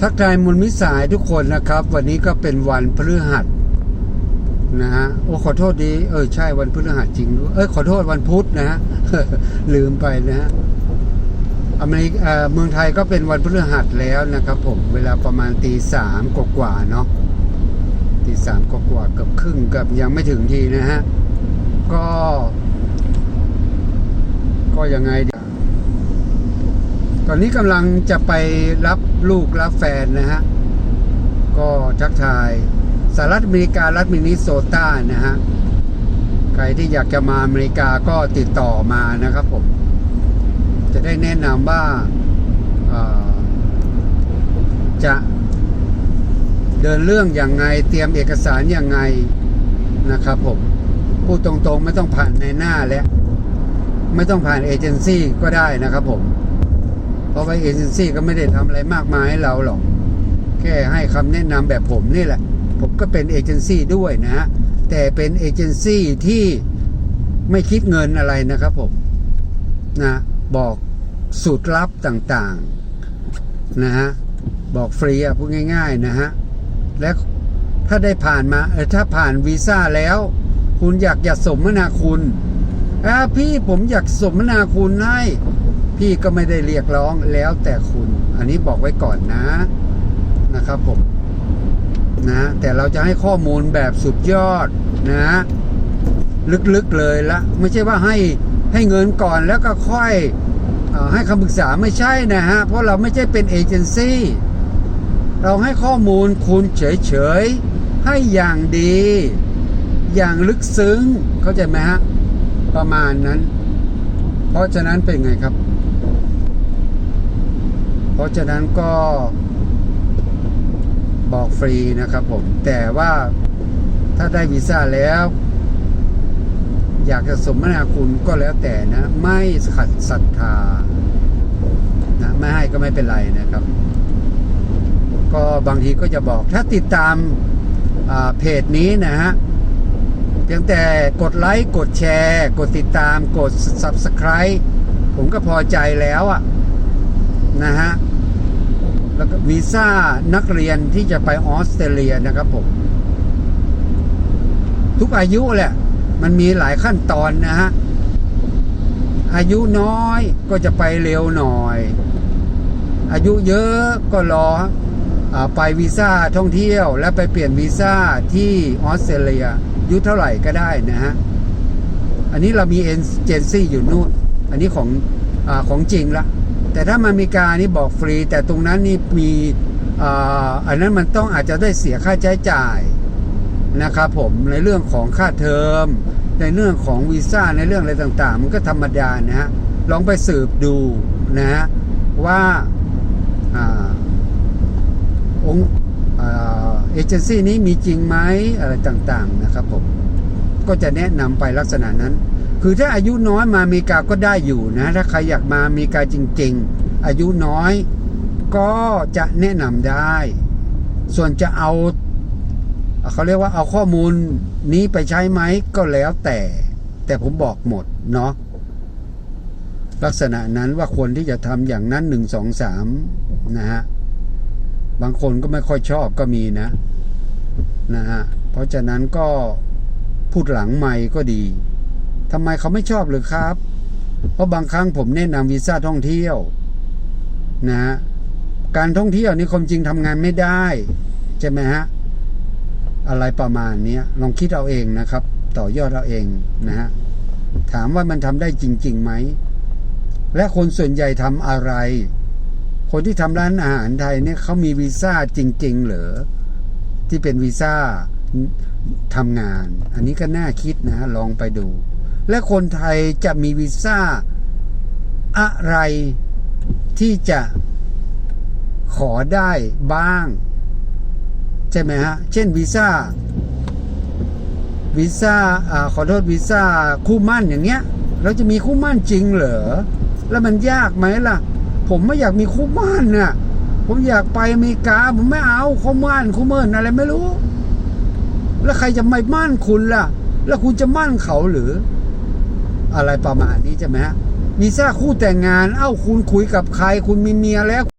ทักทายมูลมิสายทุกคนนะครับ วันนี้ก็เป็นวันพฤหัสนะฮะโอ้ขอโทษดี เออใช่วันพฤหัสจริงด้วยเออขอโทษวันพุธนะฮะลืมไปนะฮะอเมริกาเมืองไทยก็เป็นวันพฤหัสแล้วนะครับผมเวลาประมาณตีสามกว่าเนาะตีสามกว่าเกือบครึ่งกับยังไม่ถึงทีนะฮะก็ ก็ยังไงดี ตอนนี้กำลังจะไปรับลูกรับแฟนนะฮะ ก็ทักทายสหรัฐอเมริการัฐมินิโซตานะฮะ ใครที่อยากจะมาอเมริกาก็ติดต่อมานะครับผม จะได้แนะนำว่าจะเดินเรื่องอย่างไงเตรียมเอกสารอย่างไงนะครับผมพูดตรงๆ ไม่ต้องผ่านในหน้าและไม่ต้องผ่านเอเจนซี่ก็ได้นะครับผม ราะว่าเอเจนซี่ก็ไม่ได้ทำอะไรมากมายให้เราหรอก แค่ให้คำแนะนำแบบผมนี่แหละ ผมก็เป็นเอเจนซี่ด้วยนะฮะแต่เป็นเอเจนซี่ที่ไม่คิดเงินอะไรนะครับผมนะบอกสูตรลับต่างๆนะฮะบอกฟรีอะพูดง่าย ๆนะฮะและถ้าได้ผ่านมาเออถ้าผ่านวีซ่าแล้ว คุณอยากจะสมนาคุณอ่าพี่ผมอยากสมนาคุณให้ พี่ก็ไม่ได้เรียกร้องแล้วแต่คุณ อันนี้บอกไว้ก่อนนะนะครับผมนะแต่เราจะให้ข้อมูลแบบสุดยอดนะ ลึกๆเลยละไม่ใช่ว่าให้ให้เงินก่อนแล้วก็ค่อยอให้คำปรึกษาไม่ใช่นะฮะ เพราะเราไม่ใช่เป็นเอเจนซี่เราให้ข้อมูลคุณเฉยๆ ให้อย่างดี อย่างลึกซึ้งเข้าใจไหมฮะ ประมาณนั้น เพราะฉะนั้นเป็นไงครับ เพราะฉะนั้นก็บอกฟรีนะครับผม แต่ว่าถ้าได้วีซ่าแล้ว อยากจะสมนาคุณก็แล้วแต่นะ ไม่ขัดศรัทธานะไม่ให้ก็ไม่เป็นไรนะครับ ก็บางทีก็จะบอกถ้าติดตามาเพจนี้นะฮะเพียงแต่กดไลค์กดแชร์ กดติดตามกด Subscribe ผมก็พอใจแล้วอะนะฮะ แล้วก็วีซ่านักเรียนที่จะไปออสเตรเลียนะครับผม ทุกอายุแหละ มันมีหลายขั้นตอนนะฮะ อายุน้อยก็จะไปเร็วหน่อย อายุเยอะก็รออไปวีซ่าท่องเที่ยว แล้วไปเปลี่ยนวีซ่าที่ออสเตรเลียอายุเท่าไหร่ก็ได้นะฮะ อันนี้เรามีเอเจนซี่อยู่นู่น อันนี้ของอของจริงละ แต่ถ้ามาอเมริการนี่บอกฟรี แต่ตรงนั้นนี่มีอันนั้นมันต้องอาจจะได้เสียค่าใช้จ่ายนะครับผมในเรื่องของค่าเทอม ในเรื่องของวีซ่าในเรื่องอะไรต่างๆ มันก็ธรรมดานะฮะลองไปสืบดูนะฮะว่าองค์เอเจนซี่นี้มีจริงไหมอะไรต่างๆนะครับผมก็จะแนะนำไปลักษณะนั้น คือถ้าอายุน้อยมาอเมริกาก็ได้อยู่นะ ถ้าใครอยากมาอเมริกาจริง ๆ อายุน้อยก็จะแนะนำได้ ส่วนจะเอาเขาเรียกว่าเอาข้อมูลนี้ไปใช้ไหมก็แล้วแต่ แต่ผมบอกหมดเนาะลักษณะนั้นว่าควรที่จะทำอย่างนั้นหนึ่งสองสามนะฮะ บางคนก็ไม่ค่อยชอบก็มีนะนะฮะ เพราะฉะนั้นก็พูดหลังไม่ก็ดี ทำไมเขาไม่ชอบหรือครับ เพราะบางครั้งผมแนะนำวีซ่าท่องเที่ยวนะฮะการท่องเที่ยวนี่ความจริงทำงานไม่ได้ใช่ไหมฮะอะไรประมาณนี้ลองคิดเอาเองนะครับ ต่อยอดเอาเองนะฮะถามว่ามันทำได้จริงๆไหม และคนส่วนใหญ่ทำอะไร คนที่ทำร้านอาหารไทยเนี่ยเขามีวีซ่าจริง ๆ เหรอ ที่เป็นวีซ่าทำงาน อันนี้ก็น่าคิดนะลองไปดู และคนไทยจะมีวีซ่าอะไรที่จะขอได้บ้าง ใช่ไหมฮะ เช่นวีซ่าวีซ่าอขอโทษวีซ่าคู่มั่นอย่างเงี้ย เราจะมีคู่มั่นจริงเหรอ แล้วมันยากไหมล่ะ ผมไม่อยากมีคู่มั่นน่ะผมอยากไปอเมริกา ผมไม่เอาคู่มั่นคู่เมินอะไรไม่รู้ แล้วใครจะไม่มั่นคุณล่ะ แล้วคุณจะมั่นเขาหรือ อะไรประมาณนี้ใช่ไหมฮะมีซ่าคู่แต่งงาน เอ้าคุณคุยกับใคร คุณมีเมียแล้ว